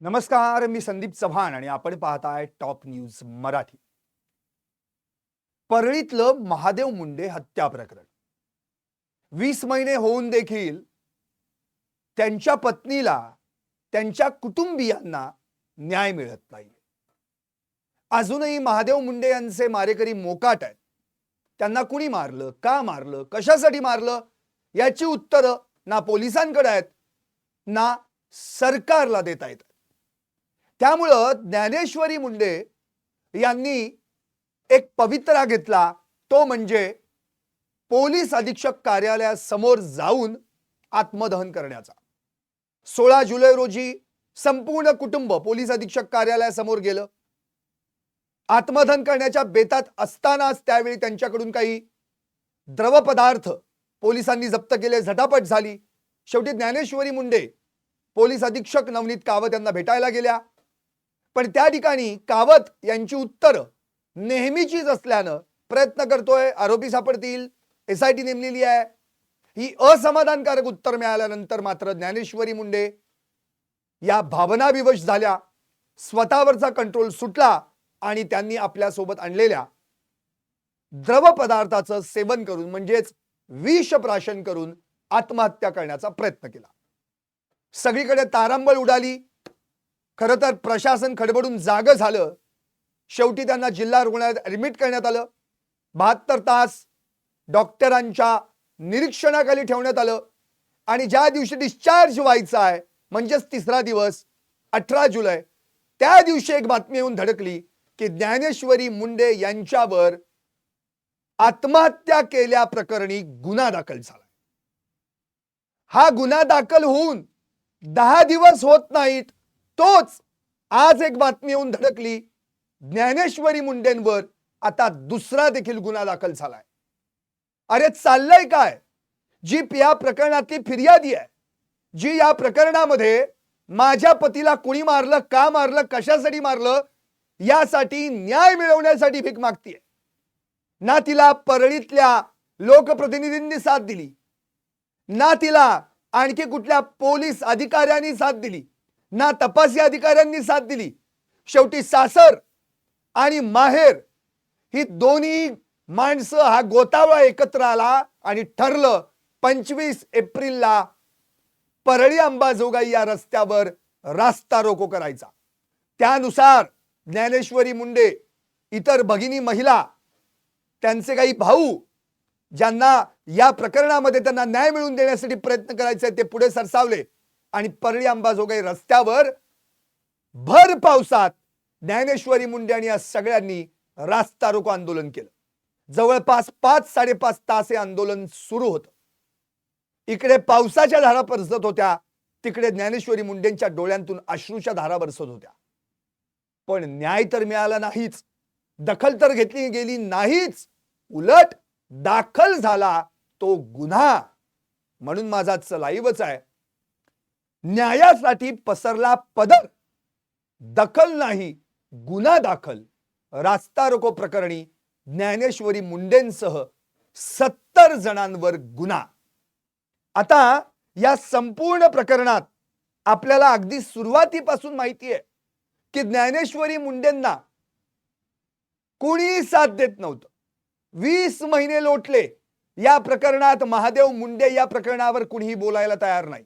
नमस्कार मी संदीप चव्हाण आणि आपण पाहताय टॉप न्यूज मराठी. परळीतलं महादेव मुंडे हत्या प्रकरण. वीस महिने होऊन देखील त्यांच्या पत्नीला त्यांच्या कुटुंबियांना न्याय मिळत नाही अजूनही महादेव मुंडे यांचे मारेकरी मोकाट आहेत. त्यांना कुणी मारलं का मारलं कशासाठी मारलं याची उत्तरं ना पोलिसांकडे आहेत ना सरकारला देता येतात त्यामुळं ज्ञानेश्वरी मुंडे यांनी एक पवित्रा घेतला. तो म्हणजे पोलीस अधीक्षक कार्यालयासमोर जाऊन आत्मदहन करण्याचा. सोळा जुलै रोजी संपूर्ण कुटुंब पोलीस अधीक्षक कार्यालयासमोर गेलं. आत्मदहन करण्याच्या बेतात असतानाच त्यावेळी त्यांच्याकडून काही द्रवपदार्थ पोलिसांनी जप्त केले. झटापट झाली. शेवटी ज्ञानेश्वरी मुंडे पोलीस अधीक्षक नवनीत कावत यांना भेटायला गेल्या. पण त्या ठिकाणी कावत यांची उत्तरं नेहमीचीच असल्यानं प्रयत्न करतोय आरोपी सापडतील एस आय टी नेमलेली आहे. ही असमाधानकारक उत्तर मिळाल्यानंतर मात्र ज्ञानेश्वरी मुंडे या भावनाविवश झाल्या. स्वतःवरचा कंट्रोल सुटला आणि त्यांनी आपल्यासोबत आणलेल्या द्रव पदार्थाचं सेवन करून म्हणजेच विष प्राशन करून आत्महत्या करण्याचा प्रयत्न केला. सगळीकडे तारांबळ उडाली. खरं तर प्रशासन खडबडून जागं झालं. शेवटी त्यांना जिल्हा रुग्णालयात ऍडमिट करण्यात आलं. बहात्तर तास डॉक्टरांच्या निरीक्षणाखाली ठेवण्यात आलं. आणि ज्या दिवशी डिस्चार्ज व्हायचा आहे म्हणजेच तिसरा दिवस अठरा जुलै त्या दिवशी एक बातमी येऊन धडकली की ज्ञानेश्वरी मुंडे यांच्यावर आत्महत्या केल्या प्रकरणी गुन्हा दाखल झाला. हा गुन्हा दाखल होऊन दहा दिवस होत नाहीत. तोच आज एक बातमी येऊन धडकली. ज्ञानेश्वरी मुंडेंवर आता दुसरा देखील गुन्हा दाखल झालाय. अरे चाललंय काय? जी या प्रकरणातली फिर्यादी आहे. जी या प्रकरणामध्ये माझ्या पतीला कुणी मारलं का मारलं कशासाठी मारलं यासाठी न्याय मिळवण्यासाठी भीक मागतीये. ना तिला परळीतल्या लोकप्रतिनिधींनी साथ दिली. ना तिला आणखी कुठल्या पोलीस अधिकाऱ्यांनी साथ दिली? ना तपासी अधिकाऱ्यांनी साथ दिली? शेवटी सासर आणि माहेर ही दोन्ही माणसं हा गोतावळा एकत्र आला आणि ठरलं पंचवीस एप्रिलला परळी अंबाजोगाई या रस्त्यावर रास्ता रोको करायचा. त्यानुसार ज्ञानेश्वरी मुंडे इतर भगिनी महिला त्यांचे काही भाऊ ज्यांना या प्रकरणामध्ये त्यांना न्याय मिळवून देण्यासाठी प्रयत्न करायचे ते पुढे सरसावले. आणि परळी अंबाजोगाई रस्त्यावर भर पावसात ज्ञानेश्वरी मुंडे आणि या सगळ्यांनी रास्ता रोको आंदोलन केलं. जवळपास पाच साडेपाच तास हे आंदोलन सुरू होतं. इकडे पावसाच्या धारा बरसत होत्या तिकडे ज्ञानेश्वरी मुंडेंच्या डोळ्यांतून अश्रूच्या धारा बरसत होत्या. पण न्याय तर मिळाला नाहीच. दखल तर घेतली गेली नाहीच. उलट दाखल झाला तो गुन्हा. म्हणून माझा चलाईवच आहे. न्यायासाठी पसरला पदर. दखल नाही गुन्हा दाखल. रास्ता रोको प्रकरणी ज्ञानेश्वरी मुंडेंसह सत्तर जणांवर गुन्हा. आता या संपूर्ण प्रकरणात आपल्याला अगदी सुरुवातीपासून माहिती आहे की ज्ञानेश्वरी मुंडेंना कोणी साथ देत नव्हतं. वीस महिने लोटले. या प्रकरणात महादेव मुंडे या प्रकरणावर कुणीही बोलायला तयार नाही.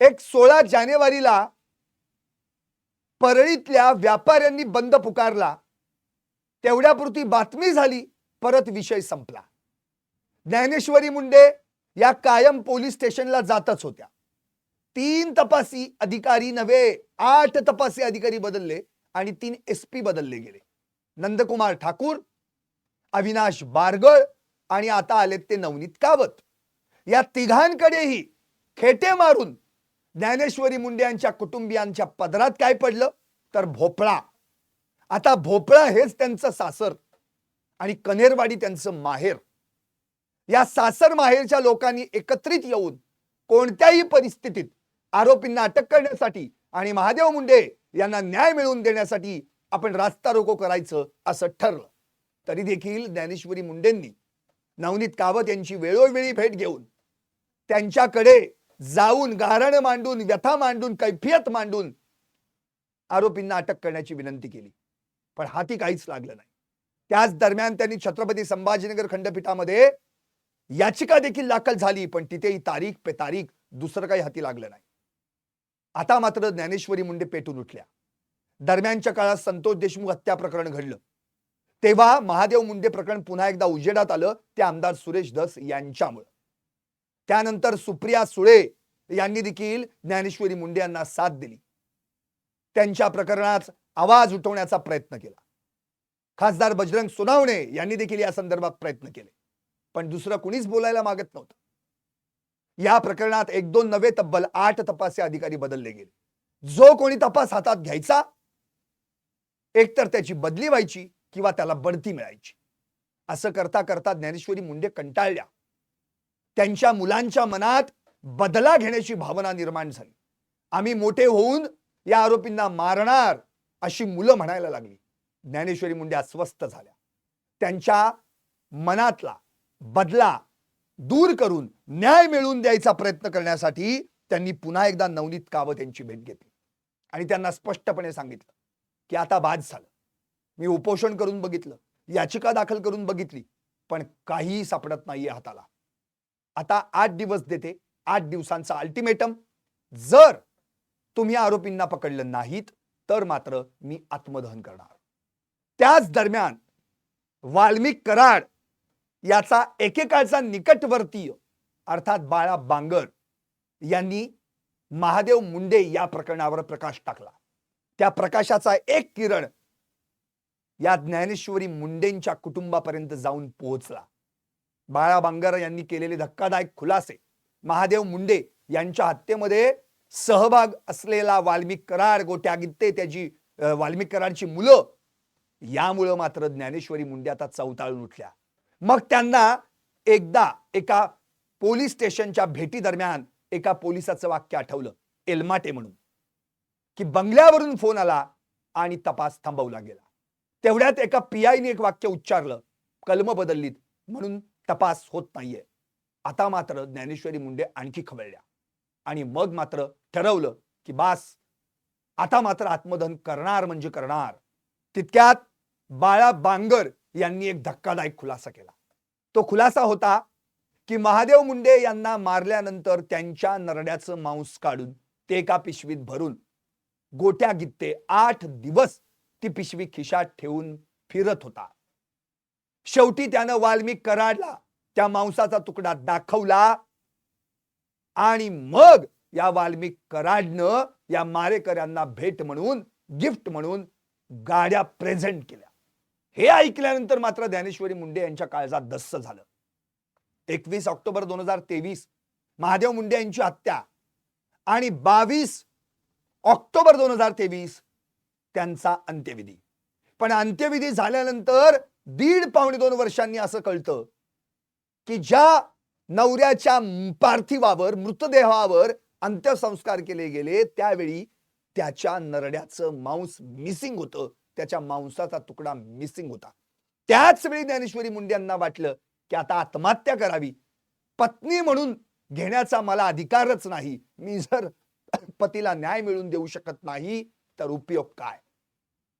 एक सोळा जानेवारीला परळीतल्या व्यापाऱ्यांनी बंद पुकारला. तेवढ्यापुरती बातमी झाली परत विषय संपला. ज्ञानेश्वरी मुंडे या कायम पोलीस स्टेशनला जातच होत्या. तीन तपासी अधिकारी नव्हे आठ तपासी अधिकारी बदलले आणि तीन एस पी बदलले गेले. नंदकुमार ठाकूर अविनाश बारगळ आणि आता आलेत ते नवनीत कावत. या तिघांकडेही खेटे मारून ज्ञानेश्वरी मुंडे यांच्या कुटुंबियांच्या पदरात काय पडलं? तर भोपळा. आता भोपळा हेच त्यांचं सासर आणि कनेरवाडी त्यांचं माहेर. या सासर माहेरच्या लोकांनी एकत्रित येऊन कोणत्याही परिस्थितीत आरोपींना अटक करण्यासाठी आणि महादेव मुंडे यांना न्याय मिळवून देण्यासाठी आपण रास्ता रोको करायचं असं ठरलं. तरी देखील ज्ञानेश्वरी मुंडेंनी नवनीत कावत यांची वेळोवेळी भेट घेऊन त्यांच्याकडे जाऊन गारण मांडून व्यथा मांडून कैफियत मांडून आरोपींना अटक करण्याची विनंती केली. पण हाती काहीच लागलं नाही. त्याच दरम्यान त्यांनी छत्रपती संभाजीनगर खंडपीठामध्ये याचिका देखील दाखल झाली पण तिथेही तारीख पे तारीख दुसरं काही हाती लागलं नाही. आता मात्र ज्ञानेश्वरी मुंडे पेटून उठल्या. दरम्यानच्या काळात संतोष देशमुख हत्या प्रकरण घडलं. तेव्हा महादेव मुंडे प्रकरण पुन्हा एकदा उजेडात आलं ते आमदार सुरेश धस यांच्यामुळं. त्यानंतर सुप्रिया सुळे यांनी देखील ज्ञानेश्वरी मुंडे यांना साथ दिली. त्यांच्या प्रकरणात आवाज उठवण्याचा प्रयत्न केला. खासदार बजरंग सोनावणे यांनी देखील या संदर्भात प्रयत्न केले. पण दुसरं कुणीच बोलायला मागत नव्हतं. या प्रकरणात एक दोन नवे तब्बल आठ तपासचे अधिकारी बदलले गेले. जो कोणी तपास हातात घ्यायचा एकतर त्याची बदली व्हायची किंवा त्याला बढती मिळायची. असं करता करता ज्ञानेश्वरी मुंडे कंटाळल्या. त्यांच्या मुलांच्या मनात बदला घेण्याची भावना निर्माण झाली. आम्ही मोठे होऊन या आरोपींना मारणार अशी मुलं म्हणायला लागली. ज्ञानेश्वरी मुंडे अस्वस्थ झाल्या. त्यांच्या मनातला बदला दूर करून न्याय मिळवून द्यायचा प्रयत्न करण्यासाठी त्यांनी पुन्हा एकदा नवनीत कावत यांची भेट घेतली. आणि त्यांना स्पष्टपणे सांगितलं की आता बाद झालं. मी उपोषण करून बघितलं याचिका दाखल करून बघितली पण काहीही सापडत नाहीये हाताला. आता आठ दिवस देते आठ दिवसांचा अल्टिमेटम जर तुम्ही आरोपींना पकडलं नाहीत तर मात्र मी आत्मदहन करणार. त्याच दरम्यान वाल्मिक कराड याचा एकेकाळचा निकटवर्तीय अर्थात बाळा बांगर यांनी महादेव मुंडे या प्रकरणावर प्रकाश टाकला. त्या प्रकाशाचा एक किरण या ज्ञानेश्वरी मुंडेंच्या कुटुंबापर्यंत जाऊन पोहोचला. बाळा बांगर यांनी केलेले धक्कादायक खुलासे. महादेव मुंडे यांच्या हत्येमध्ये सहभाग असलेला वाल्मिक कराड गोट्या गित्ते त्याची वाल्मिक कराडची मुलं. यामुळं मात्र ज्ञानेश्वरी मुंडे आता चौताळून उठल्या. मग त्यांना एकदा एका पोलीस स्टेशनच्या भेटी दरम्यान एका पोलिसाचं वाक्य आठवलं एलमाटे म्हणून. की बंगल्यावरून फोन आला आणि तपास थांबवला गेला. तेवढ्यात एका पीआयने एक वाक्य उच्चारलं. कलम बदललीत. म्हणून तपास होत नाहीये. आता मात्र ज्ञानेश्वरी मुंडे आणखी खवळल्या. आणि मग मात्र ठरवलं की बास आता मात्र आत्मदहन करणार म्हणजे करणार. तितक्यात बाळा बांगर यांनी एक धक्कादायक खुलासा केला. तो खुलासा होता की महादेव मुंडे यांना मारल्यानंतर त्यांच्या नरड्याचं मांस काढून ते एका पिशवीत भरून गोट्या गित्ते आठ दिवस ती पिशवी खिशात ठेवून फिरत होता. शेवटी त्यानं वाल्मिक कराडला त्या मांसाचा तुकडा दाखवला आणि मग या वाल्मिक कराडनं या मारेकऱ्यांना भेट म्हणून गिफ्ट म्हणून गाड्या प्रेझेंट केल्या. हे ऐकल्यानंतर मात्र ज्ञानेश्वरी मुंडे यांच्या काळजात दस्स झालं. एकवीस ऑक्टोबर दोन हजार तेवीस महादेव मुंडे यांची हत्या आणि बावीस ऑक्टोबर दोन हजार तेवीस त्यांचा अंत्यविधी. पण अंत्यविधी झाल्यानंतर दीड पावणे दोन वर्षांनी असं कळतं की ज्या नवऱ्याच्या पार्थिवावर मृतदेहावर अंत्यसंस्कार केले गेले त्यावेळी त्याच्या नरड्याचं मांस मिसिंग होतं. त्याच्या मांसाचा तुकडा मिसिंग होता. त्याच वेळी ज्ञानेश्वरी मुंडे यांना वाटलं की आता आत्महत्या करावी. पत्नी म्हणून घेण्याचा मला अधिकारच नाही. मी जर पतीला न्याय मिळवून देऊ शकत नाही तर उपयोग काय?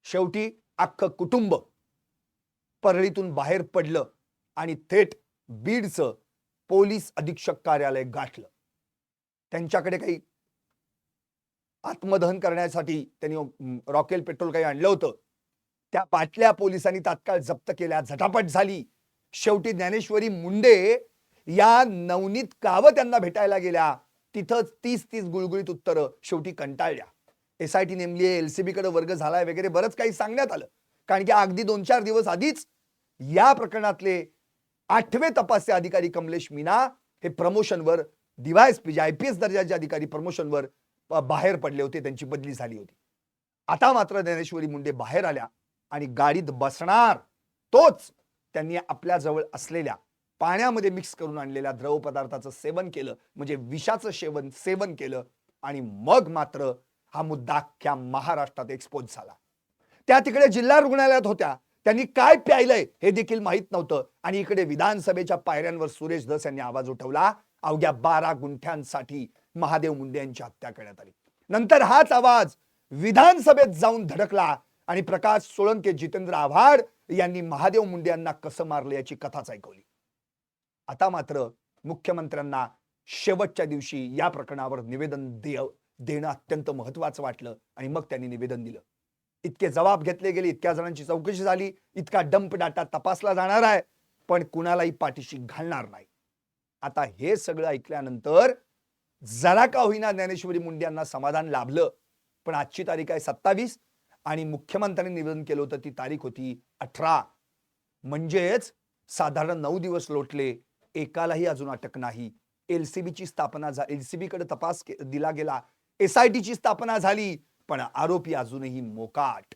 शेवटी अख्खं कुटुंब परळीतून बाहेर पडलं आणि थेट बीडचं पोलीस अधीक्षक कार्यालय गाठलं. त्यांच्याकडे काही आत्मदहन करण्यासाठी त्यांनी रॉकेल पेट्रोल काही आणलं होतं. त्या बाटल्या पोलिसांनी तात्काळ जप्त केल्या झटापट झाली. शेवटी ज्ञानेश्वरी मुंडे या नवनीत कावत त्यांना भेटायला गेल्या. तिथंच तीस तीस गुळगुळीत उत्तरं शेवटी कंटाळल्या. एस आय टी नेमली आहे एलसीबी कडे वर्ग झालाय वगैरे बरंच काही सांगण्यात आलं. कारण की अगदी दोन चार दिवस आधीच या प्रकरणातले आठवे तपासचे अधिकारी कमलेश मीना हे प्रमोशनवर डीवायएसपी जे आय पी एस दर्जाचे अधिकारी प्रमोशनवर बाहेर पडले होते त्यांची बदली झाली होती. आता मात्र ज्ञानेश्वरी मुंडे बाहेर आल्या आणि गाडीत बसणार तोच त्यांनी आपल्या जवळ असलेल्या पाण्यामध्ये मिक्स करून आणलेल्या द्रव पदार्थाचं सेवन केलं म्हणजे विषाचं सेवन सेवन केलं आणि मग मात्र हा मुद्दा अख्ख्या महाराष्ट्रात एक्सपोज झाला. त्या तिकडे जिल्हा रुग्णालयात होत्या. त्यांनी काय प्यायलंय हे देखील माहीत नव्हतं. आणि इकडे विधानसभेच्या पायऱ्यांवर सुरेश धस यांनी आवाज उठवला. अवघ्या बारा गुंठ्यांसाठी महादेव मुंडे यांची हत्या करण्यात आली. नंतर हाच आवाज विधानसभेत जाऊन धडकला. आणि प्रकाश सोळंके जितेंद्र आव्हाड यांनी महादेव मुंडे यांना कसं मारलं याची कथाच ऐकवली. आता मात्र मुख्यमंत्र्यांना शेवटच्या दिवशी या प्रकरणावर निवेदन देव देणं अत्यंत महत्वाचं वाटलं आणि मग त्यांनी निवेदन दिलं. इतके जबाब घेतले गेले इतक्या जणांची चौकशी झाली इतका डंप डाटा तपासला जाणार आहे पण कुणालाही पाठीशी घालणार नाही. आता हे सगळं ऐकल्यानंतर जरा का होईना ज्ञानेश्वरी मुंडे यांना समाधान लाभलं. पण आजची तारीख आहे सत्तावीस आणि मुख्यमंत्र्यांनी निवेदन केलं होतं ती तारीख होती अठरा. म्हणजेच साधारण नऊ दिवस लोटले एकालाही अजून अटक नाही. एलसीबीची स्थापना झा एलसीबी कडे तपास के- दिला गेला. एसआयटीची स्थापना झाली पण आरोपी अजूनही मोकाट.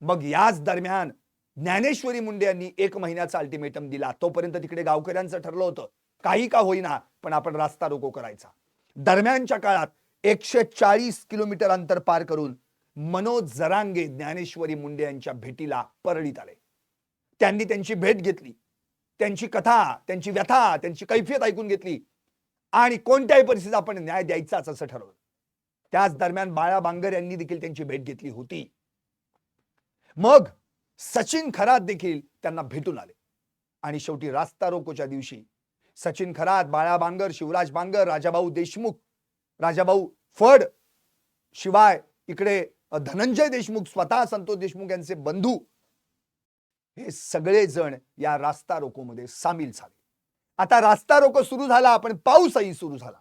मग याच दरम्यान ज्ञानेश्वरी मुंडे यांनी एक महिन्याचा अल्टिमेटम दिला. तोपर्यंत तिकडे गावकऱ्यांचं ठरलं होतं. काही का होईना पण आपण रास्ता रोको करायचा. दरम्यानच्या काळात एकशे चाळीस किलोमीटर अंतर पार करून मनोज जरांगे ज्ञानेश्वरी मुंडे यांच्या भेटीला परळीत आले. त्यांनी त्यांची भेट घेतली. त्यांची कथा त्यांची व्यथा त्यांची कैफियत ऐकून घेतली. आणि कोणत्याही परिस्थितीत आपण न्याय द्यायचाच असं ठरवलं. त्याच दरम्यान बाळा बांगर यांनी देखील त्यांची भेट घेतली होती. मग सचिन खरात देखील त्यांना भेटून आले. आणि शेवटी रास्ता रोकोच्या दिवशी सचिन खरात बाळा बांगर शिवराज बांगर राजाभाऊ देशमुख राजाभाऊ फड शिवाय इकडे धनंजय देशमुख स्वतः संतोष देशमुख यांचे बंधू हे सगळे जण या रास्ता रोकोमध्ये सामील झाले. आता रास्ता रोको सुरू झाला पण पाऊसही सुरू झाला.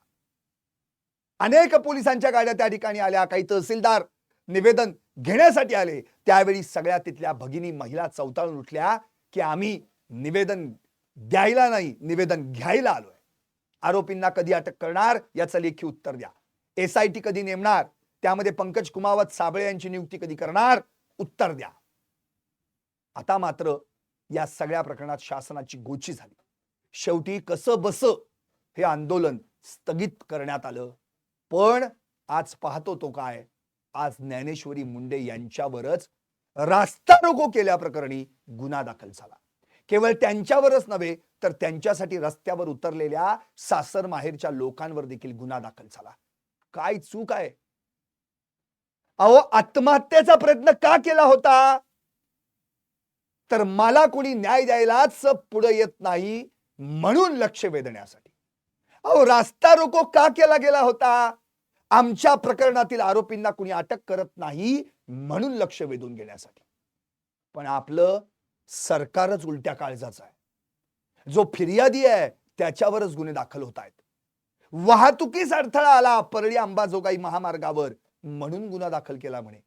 अनेक पोलिसांच्या गाड्या त्या ठिकाणी आल्या. काही तहसीलदार निवेदन घेण्यासाठी आले. त्यावेळी सगळ्या तिथल्या भगिनी महिला चौताळून उठल्या की आम्ही निवेदन द्यायला नाही निवेदन घ्यायला आलोय. आरोपींना कधी अटक करणार याचं लेखी उत्तर द्या. एस आय टी कधी नेमणार? त्यामध्ये पंकज कुमावत साबळे यांची नियुक्ती कधी करणार? उत्तर द्या. आता मात्र या सगळ्या प्रकरणात शासनाची गोची झाली. शेवटी कसं बस हे आंदोलन स्थगित करण्यात आलं. पण आज पाहतो तो काय? आज ज्ञानेश्वरी मुंडे यांच्यावरच रास्ता रोको केल्याप्रकरणी गुन्हा दाखल झाला. केवळ त्यांच्यावरच नव्हे तर त्यांच्यासाठी रस्त्यावर उतरलेल्या सासर माहेरच्या लोकांवर देखील गुन्हा दाखल झाला. काय चूक आहे? अहो आत्महत्येचा प्रयत्न का केला होता? तर मला कोणी न्याय द्यायलाच पुढे येत नाही म्हणून लक्ष वेधण्यासाठी. अहो रास्ता रोको का केला गेला होता? आमच्या प्रकरणातील आरोपींना कुणी अटक करत नाही म्हणून लक्ष वेधून घेण्यासाठी. पण आपलं सरकारच उलट्या काळजाचं आहे. जो फिर्यादी आहे त्याच्यावरच गुन्हे दाखल होत आहेत. वाहतुकीस अडथळा आला परळी अंबाजोगाई महामार्गावर म्हणून गुन्हा दाखल केला म्हणे.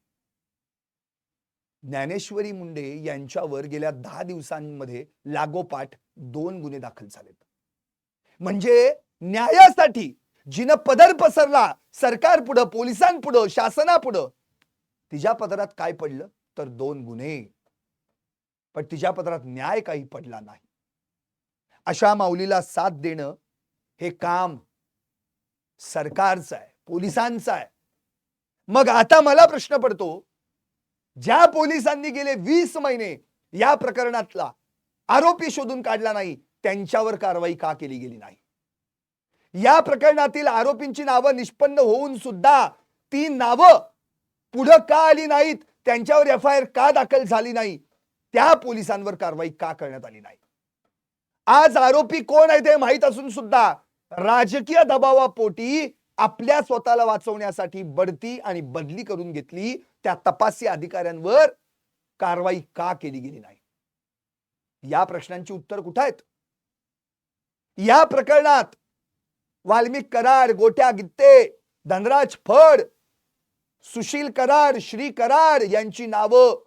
ज्ञानेश्वरी मुंडे यांच्यावर गेल्या दहा दिवसांमध्ये लागोपाठ दोन गुन्हे दाखल झालेत. म्हणजे न्यायासाठी जिनं पदर पसरला सरकार पुढं पोलिसांपुढं शासनापुढं तिच्या पदरात काय पडलं तर दोन गुन्हे. पण तिच्या पदरात न्याय काही पडला नाही. अशा माऊलीला साथ देणं हे काम सरकारचं आहे पोलिसांचं आहे. मग आता मला प्रश्न पडतो ज्या पोलिसांनी गेले वीस महिने या प्रकरणातला आरोपी शोधून काढला नाही त्यांच्यावर कारवाई का केली गेली नाही? या प्रकरणातील आरोपींची नावं निष्पन्न होऊन सुद्धा ती नावं पुढं का आली नाहीत त्यांच्यावर एफ आय आर का दाखल झाली नाही त्या पोलिसांवर कारवाई का करण्यात आली नाही? आज आरोपी कोण आहे ते माहीत असून सुद्धा राजकीय दबावापोटी आपल्या स्वतःला वाचवण्यासाठी बढती आणि बदली करून घेतली त्या तपासी अधिकाऱ्यांवर कारवाई का केली गेली नाही? या प्रश्नांची उत्तर कुठं आहेत? या प्रकरणात वाल्मिक कराड गोट्या गित्ते धनराज फड सुशील कराड श्री कराड यांची नावं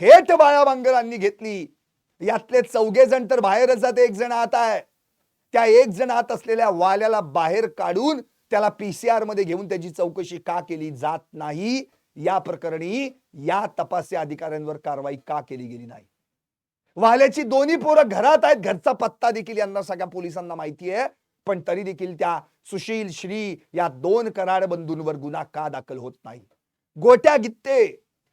थेट बाळा बांगरांनी घेतली. यातले चौघे जण तर बाहेरच जाते एक जण आत आहे. त्या एक जण आत असलेल्या वाल्याला बाहेर काढून त्याला पीसीआरमध्ये घेऊन त्याची चौकशी का केली जात नाही? या प्रकरणी या तपासी अधिकाऱ्यांवर कारवाई का केली गेली नाही? वाल्याची दोन्ही पोरं घरात आहेत घरचा पत्ता देखील यांना सगळ्या पोलिसांना माहिती आहे. पण तरी देखील त्या सुशील श्री या दोन कराड बंधूंवर गुन्हा का दाखल होत नाही? गोट्या गित्ते!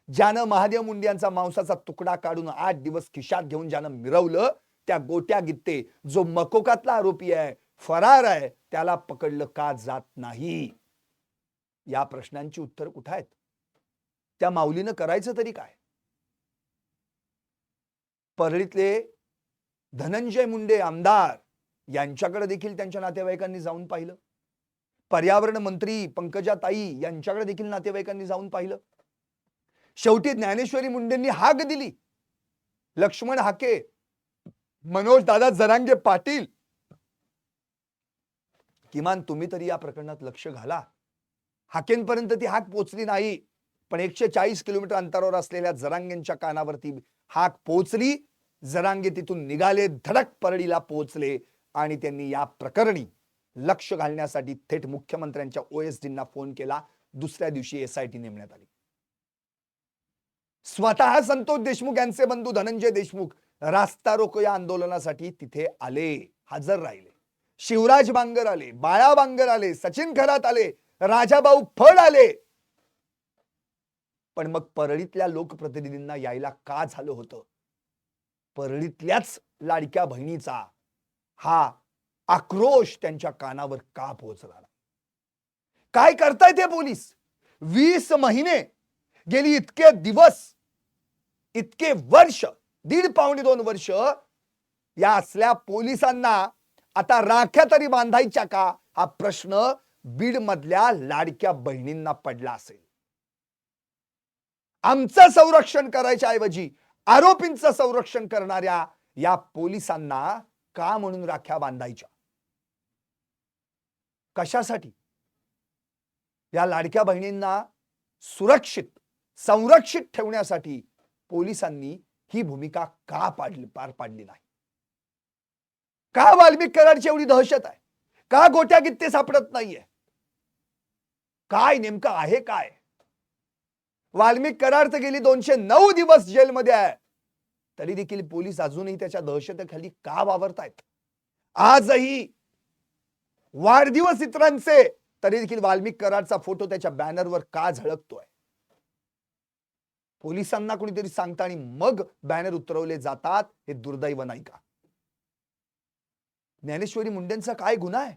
ज्यानं महादेव मुंडे यांचा मांसाचा तुकडा काढून आठ दिवस खिशात घेऊन ज्यानं मिरवलं त्या गोट्या गित्ते जो मकोकातला आरोपी आहे फरार आहे त्याला पकडलं का जात नाही? या प्रश्नांची उत्तर कुठं आहेत? त्या माऊलीनं करायचं तरी काय? परळीतले धनंजय मुंडे आमदार यांच्याकडे देखील त्यांच्या नातेवाईकांनी जाऊन पाहिलं. पर्यावरण मंत्री पंकजा ताई यांच्याकडे देखील नातेवाईकांनी जाऊन पाहिलं. शेवटी ज्ञानेश्वरी मुंडेंनी हाक दिली. लक्ष्मण हाके मनोज दादा जरांगे पाटील. किमान तुम्ही तरी या प्रकरणात लक्ष घाला. हाकेंपर्यंत ती हाक पोचली नाही. पण एकशे चाळीस किलोमीटर अंतरावर असलेल्या जरांगेंच्या कानावरती हाक पोचली. जरांगे तिथून निघाले धडक परळीला पोचले. आणि त्यांनी या प्रकरणी लक्ष घालण्यासाठी थेट मुख्यमंत्र्यांच्या ओएसडींना फोन केला. दुसऱ्या दिवशी एसआयटी नेमण्यात आली. स्वतः संतोष देशमुख यांचे बंधू धनंजय देशमुख रास्ता रोको या आंदोलनासाठी तिथे आले हजर राहिले. शिवराज बांगर आले बाळा बांगर आले सचिन खरात आले राजाभाऊ फड आले. पण मग परळीतल्या लोकप्रतिनिधींना यायला का झालं होतं? परळीतल्याच लाडक्या बहिणीचा हा आक्रोश त्यांच्या कानावर का पोहोचला नाही? काय करताय ते पोलीस? वीस महिने गेली इतके दिवस इतके वर्ष दीड पावणे दोन वर्ष या असल्या पोलिसांना आता राख्या तरी बांधायच्या का? हा प्रश्न बीड मधल्या लाडक्या बहिणींना पडला असेल. आमचं संरक्षण करायच्या ऐवजी आरोपींचं संरक्षण करणाऱ्या या पोलिसांना का म्हणून राख्या बांधायच्या? कशासाठी? या लाडक्या बहिणींना सुरक्षित संरक्षित ठेवण्यासाठी पोलिसांनी ही भूमिका का पाडली पार पाडली नाही? का वाल्मिक कराडची एवढी दहशत आहे? का गोट्या कित्ते सापडत नाहीये? काय नेमकं आहे काय? वाल्मिक कराड तर गेली दोनशे नऊ दिवस जेलमध्ये आहे. तरी देखील पोलीस अजूनही त्याच्या दहशतेखाली का वावरतायत? आजही वाढदिवस इतरांचे तरी देखील वाल्मिक कराडचा फोटो त्याच्या बॅनरवर का झळकतोय? पोलिसांना कोणीतरी सांगता आणि मग बॅनर उतरवले जातात हे दुर्दैव नाही का? ज्ञानेश्वरी मुंडेंचा काय गुन्हा आहे?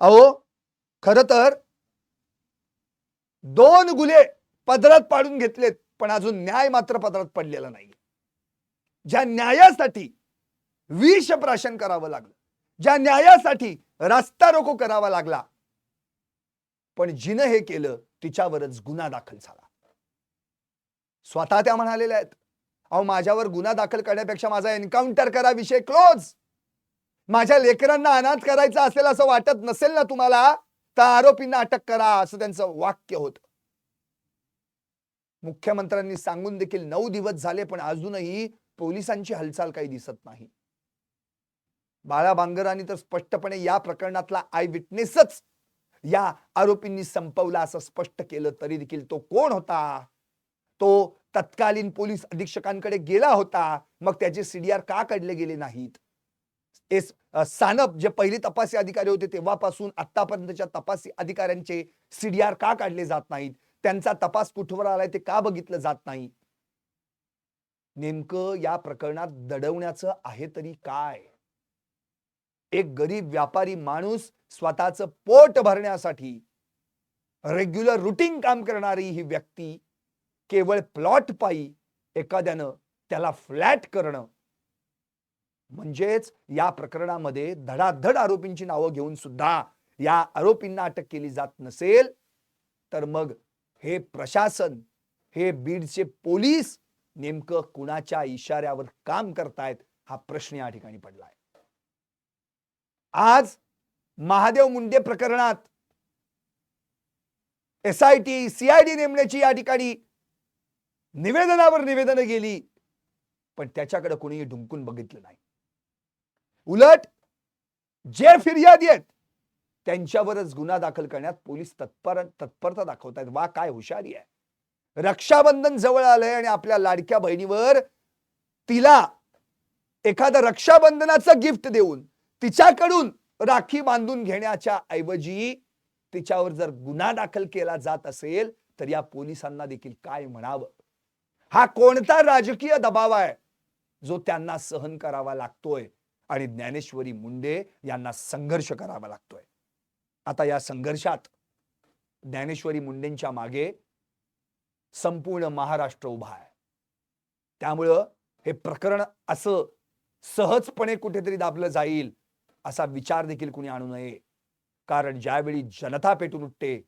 अहो खर तर दोन गुन्हे पदरात पाडून घेतलेत पण अजून न्याय मात्र पदरात पडलेला नाही ज्या न्यायासाठी विष प्राशन करावं लागलं ज्या न्यायासाठी रस्ता रोको करावा लागला पण जिनं हे केलं तिच्यावरच गुन्हा दाखल झाला. स्वतः त्या म्हणालेल्या आहेत अहो माझ्यावर गुन्हा दाखल करण्यापेक्षा माझा एन्काउंटर करा विषय क्लोज माझ्या लेकरांना अनाथ करायचं असेल असं वाटत नसेल ना तुम्हाला तर आरोपींना अटक करा असं त्यांचं वाक्य होत. मुख्यमंत्र्यांनी सांगून देखील नऊ दिवस झाले पण अजूनही पोलिसांची हालचाल काही दिसत नाही. बाळा बांगरांनी तर स्पष्टपणे या प्रकरणातला आय विटनेसच या आरोपींनी संपवला असं स्पष्ट केलं तरी देखील तो कोण होता? तो तत्कालीन पोलीस अधीक्षकांकडे गेला होता मग त्याचे सीडीआर का काढले गेले नाहीत? एस सानप जे पहिले तपासी अधिकारी होते तेव्हापासून आतापर्यंतच्या तपासी अधिकाऱ्यांचे सीडीआर का काढले जात नाहीत? त्यांचा तपास कुठवर आलाय ते का बघितलं जात नाही? नेमकं या प्रकरणात दडवण्याचं आहे तरी काय? एक गरीब व्यापारी माणूस स्वतःचं पोट भरण्यासाठी रेग्युलर रुटीन काम करणारी ही व्यक्ती केवळ प्लॉट पायी एखाद्यानं त्याला फ्लॅट करणं. म्हणजेच या प्रकरणामध्ये धडाधड आरोपींची नावं घेऊन सुद्धा या आरोपींना अटक केली जात नसेल तर मग हे प्रशासन हे बीडचे पोलीस नेमकं कुणाच्या इशाऱ्यावर काम करतायत हा प्रश्न या ठिकाणी पडलाय. आज महादेव मुंडे प्रकरणात एस आय टी सीआयडी नेमण्याची या ठिकाणी निवेदनावर निवेदनं गेली पण त्याच्याकडे कोणीही ढुंकून बघितलं नाही. उलट जे फिर्यादी आहेत त्यांच्यावरच गुन्हा दाखल करण्यात पोलीस तत्पर तत्परता दाखवत आहेत वा काय हुशारी आहे. रक्षाबंधन जवळ आलंय आणि आपल्या लाडक्या बहिणीवर तिला एखादं रक्षाबंधनाचं गिफ्ट देऊन तिच्याकडून राखी बांधून घेण्याच्या ऐवजी तिच्यावर जर गुन्हा दाखल केला जात असेल तर या पोलिसांना देखील काय म्हणावं? हा कोणता राजकीय दबाव आहे जो त्यांना सहन करावा लागतोय आणि ज्ञानेश्वरी मुंडे यांना संघर्ष करावा लागतोय? आता या संघर्षात ज्ञानेश्वरी मुंडेंच्या मागे संपूर्ण महाराष्ट्र उभा आहे. त्यामुळं हे प्रकरण असं सहजपणे कुठेतरी दाबलं जाईल असा विचार देखील कुणी आणू नये. कारण ज्यावेळी जनता पेटून उठते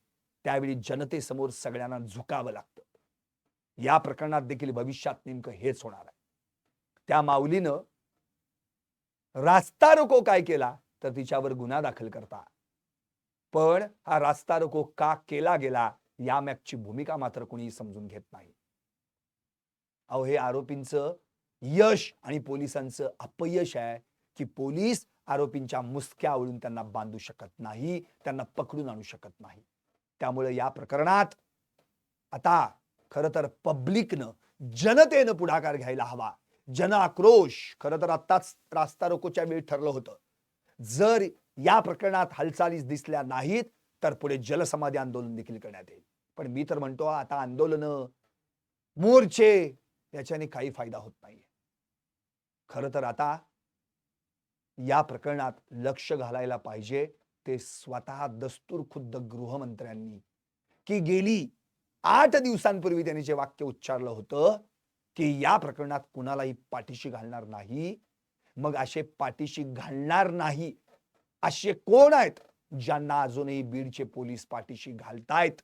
त्यावेळी जनतेसमोर सगळ्यांना झुकावं लागतं. या प्रकरणात देखील भविष्यात नेमकं हेच होणार आहे. त्या माऊलीनं रास्ता रोको काय केला तर तिच्यावर गुन्हा दाखल करता. पण हा रास्ता रोको का केला गेला या यामागची भूमिका मात्र कोणी समजून घेत नाही. अहो हे आरोपींचं यश आणि पोलिसांचं अपयश आहे की पोलीस आरोपींच्या मुसक्या आवळून त्यांना बांधू शकत नाही त्यांना पकडून आणू शकत नाही. त्यामुळे या प्रकरणात आता खर तर पब्लिकनं जनतेनं पुढाकार घ्यायला हवा. जन आक्रोश खर तर आत्ताच रास्ता रोकोच्या वेळी ठरलं होतं. जर या प्रकरणात हालचालीच दिसल्या नाहीत तर पुढे जलसमाधी आंदोलन देखील करण्यात येईल. पण मी तर म्हणतो आता आंदोलनं मोर्चे याच्याने काही फायदा होत नाहीये. खर तर आता या प्रकरणात लक्ष घालायला पाहिजे ते स्वतः दस्तूर खुद्द गृहमंत्र्यांनी. की गेली आठ दिवसांपूर्वी त्यांनी जे वाक्य उच्चारलं होतं की या प्रकरणात कुणालाही पाठीशी घालणार नाही. मग असे पाठीशी घालणार नाही असे कोण आहेत? ज्यांना अजूनही बीडचे पोलीस पाठीशी घालतायत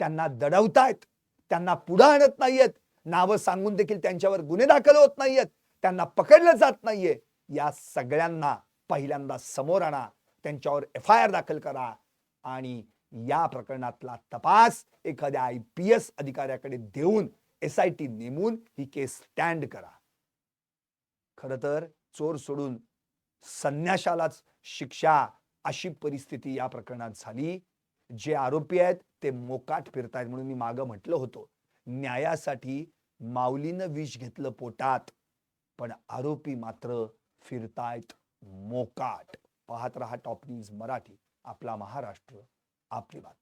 त्यांना दडवतायत त्यांना पुढे आणत नाहीयेत. नावं सांगून देखील त्यांच्यावर गुन्हे दाखल होत नाहीयेत. त्यांना पकडलं जात नाहीये. या सगळ्यांना पहिल्यांदा समोर आणा त्यांच्यावर एफ आय आर दाखल करा आणि या प्रकरणातला तपास एखाद्या आय पी एस अधिकाऱ्याकडे देऊन एस आय टी नेमून ही केस स्टँड करा. खर तर चोर सोडून संन्याशालाच शिक्षा अशी परिस्थिती या प्रकरणात झाली. जे आरोपी आहेत ते मोकाट फिरतायत म्हणून मी मागं म्हटलं होतं. न्यायासाठी माऊलीनं विष घेतलं पोटात पण आरोपी मात्र फिरतायत मोकाट. पाहत रहा टॉप न्यूज मराठी आपला महाराष्ट्र आपली बात